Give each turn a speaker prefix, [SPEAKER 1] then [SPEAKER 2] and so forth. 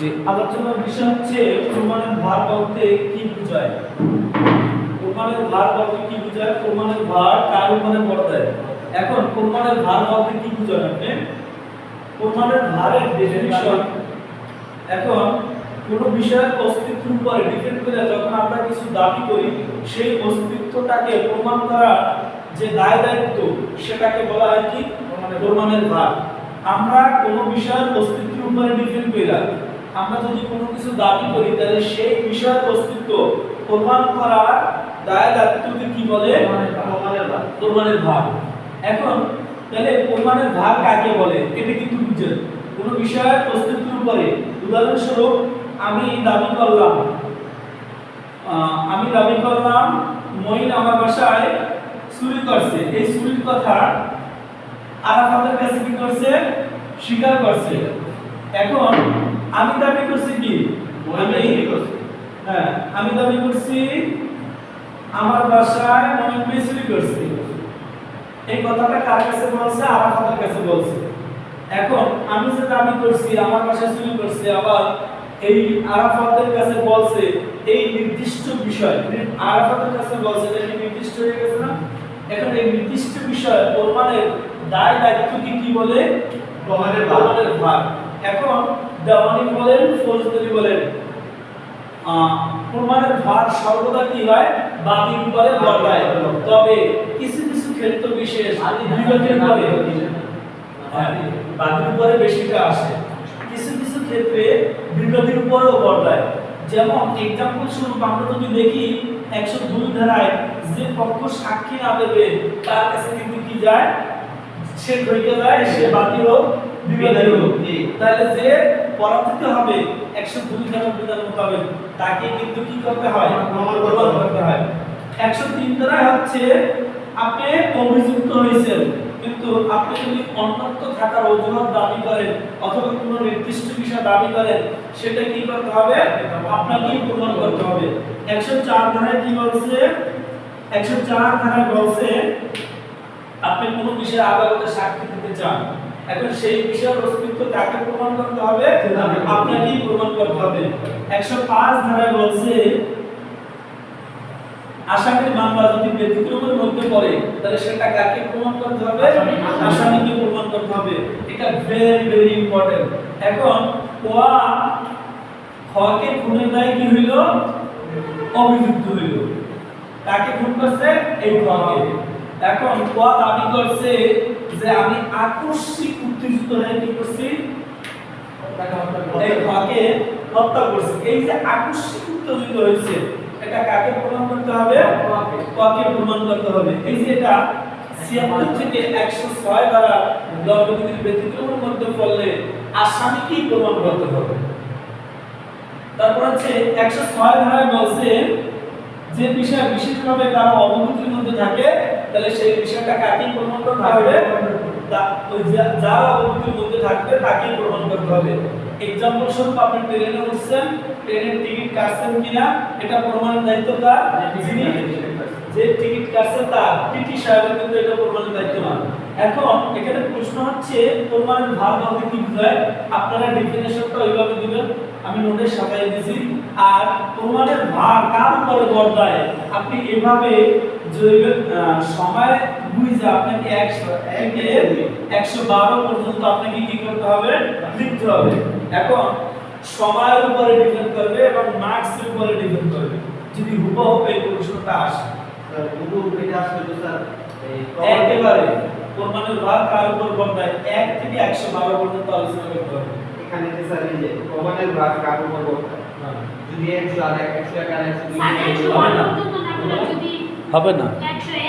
[SPEAKER 1] যে আলোচনার বিষয় হচ্ছে প্রমাণের ভার বলতে কি বোঝায়? প্রমাণের ভার বলতে কি বোঝায়? প্রমাণের ভার কার উপরে বর্তায় এখন প্রমাণের ভার বলতে কি বোঝায় আপনি? প্রমাণের ভারের ডেফিনিশন এখন কোন বিষয়ের অস্তিত্বের উপরে ডিপেন্ড করে যখন আমরা কিছু দাবি করি, সেই অস্তিত্বটাকে প্রমাণ করা যে দায় দায়িত্ব, সেটাকে বলা হয় কি? প্রমাণের ভার। আমরা কোনো বিষয়ের অস্তিত্বের উপরে ডিপেন্ড করি আমরা যদি কোনো কিছু দাবি করি তাহলে সেই বিষয়ের অস্তিত্ব প্রমাণ করার দায় দায়িত্বকে কি বলে?
[SPEAKER 2] প্রমাণের ভার।
[SPEAKER 1] প্রমাণের ভার। এখন তাহলে প্রমাণের ভার কাকে বলে? এটা কিন্তু বুঝেন কোনো বিষয়ের অস্তিত্বের উপরে উদাহরণস্বরূপ আমি দাবি করলাম আমি দাবি করলাম মঈন আমার বাসায় চুরি করছে। এই চুরির কথা আরাফাতের কাছে কি করছে? স্বীকার করছে। এখন আমি দাবি করছি কি? আমি হ্যাঁ আমি দাবি করছি আমার বাসায় মনে চুরি করছে। এই কথাটা কার কাছে বলছে? আরাফাতের কাছে বলছে। এখন আমি যে দাবি করছি আমার বাসায় চুরি করছে আবার এই আরাফাতের কাছে বলছে এই নির্দিষ্ট বিষয় আরাফাতের কাছে বলছে এটা নির্দিষ্ট হয়ে গেছে না? এখন এই নির্দিষ্ট বিষয় প্রমাণের দায় দায়িত্ব কি কি বলে?
[SPEAKER 2] প্রমাণের।
[SPEAKER 1] প্রমাণের এখন দেওয়ানি বলেন ফৌজদারি বলেন। প্রমাণের ভার সর্বদা কি হয়? বাদীর উপরে বর্তায় তবে কিছু কিছু ক্ষেত্র বিশেষ বিরোধের পরে হ্যাঁ, বাদীর বেশিটা আসে। কিছু কিছু ক্ষেত্রে বিরোধীর উপরেও বর্তায় যেমন এক্সাম্পল স্বরূপ আমরা যদি দেখি একশো দুই ধারায় যে পক্ষ সাক্ষী না দেবে তার কাছে কিন্তু কি যায়? সে ঢুকে যায় সে বাদী হোক বিবাদী হোক। তাহলে যে পরাজিত হবে একশো দুই ধারা বিধান মোতাবেক। তাকে কিন্তু কি করতে হয়?
[SPEAKER 2] প্রমাণ
[SPEAKER 1] করতে হয়। একশো তিন ধারায় হচ্ছে আপনি অভিযুক্ত হয়েছেন কিন্তু আপনি যদি অন্যত্র থাকার অজুহাত দাবি করেন অথবা কোনো নির্দিষ্ট বিষয় দাবি করেন সেটা কি করতে হবে? আপনাকেই প্রমাণ করতে হবে। একশো চার ধারায় কি বলছে? একশো চার ধারায় বলছে আপনি কোনো বিষয়ে আদালতে সাক্ষী দিতে চান। এখন সেই বিষয়ের অস্তিত্ব কাকে প্রমাণ করতে হবে? আপনাকেই প্রমাণ করতে হবে। একশো পাঁচ ধারায় বলছে আসামির মামলা যদি ব্যতিক্রমের মধ্যে পড়ে তাহলে সেটা কাকে প্রমাণ করতে হবে? আসামিকে প্রমাণ করতে হবে। এটা ভেরি ভেরি ইম্পর্টেন্ট এখন কোয়া খকে খুনের দায় কি হইল? অভিযুক্ত হইল। কাকে খুন করছে? এই খকে। এখন কোয়া দাবি করছে যে আমি আকস্মিক উত্তেজিত হয়ে কি করছি? এই খকে হত্যা করছে। এই যে আকস্মিক উত্তেজিত হয়েছে এটা কাকে প্রমাণ করতে হবে? ককে প্রমাণ করতে হবে? এই যে এটা ছিয়াত্তর থেকে একশো ছয় দ্বারা দণ্ডবিধির ব্যতিক্রমের মধ্যে পড়লে আসামিকেই প্রমাণ করতে হবে? তারপর হচ্ছে একশো ছয় ধারায় বলছে যে বিষয় বিশেষভাবে কারও অবগতির মধ্যে থাকে তাহলে সেই বিষয়টা কাকেই প্রমাণ করতে হবে? তা- ওই যা- অবগতির মধ্যে থাকবে তাকেই প্রমাণ করতে হবে। এক্সাম্পল স্বরূপ আপনি ট্রেনে উঠছেন ট্রেনের টিকিট কাটছেন কিনা এটা প্রমাণের দায়িত্ব কার? যিনি যে টিকিট কাটছে তার। টিটি সাহেবের কিন্তু এটা প্রমাণের দায়িত্ব না। এখন এখানে প্রশ্ন হচ্ছে প্রমাণের ভার বলতে কি বোঝায় আপনারা ডেফিনেশনটা ওইভাবে দিবেন আমি নোটে সাজাই দিয়েছি আর প্রমাণের ভার কার উপরে বর্তায়? আপনি এভাবে যে সময় বুঝে আপনাকে একশো একে একশো বারো পর্যন্ত আপনাকে কি করতে হবে? লিখতে হবে। এখন সময়ের উপরে ডিপেন্ড করবে এবং মার্কসের উপরে ডিপেন্ড করবে। যদি হুবহু এই প্রশ্নটা আসে। একেবারে। কোরবানির ভাগ কার উপর বর্তায় 1 থেকে 112 পর্যন্ত আলোচনা করতে হবে।
[SPEAKER 2] এখানে যে স্যার এই যে কোরবানির ভাগ কার উপর বর্তায় হ্যাঁ। যদি 100 আর 100 আর
[SPEAKER 3] 100
[SPEAKER 1] হবে না।
[SPEAKER 3] 100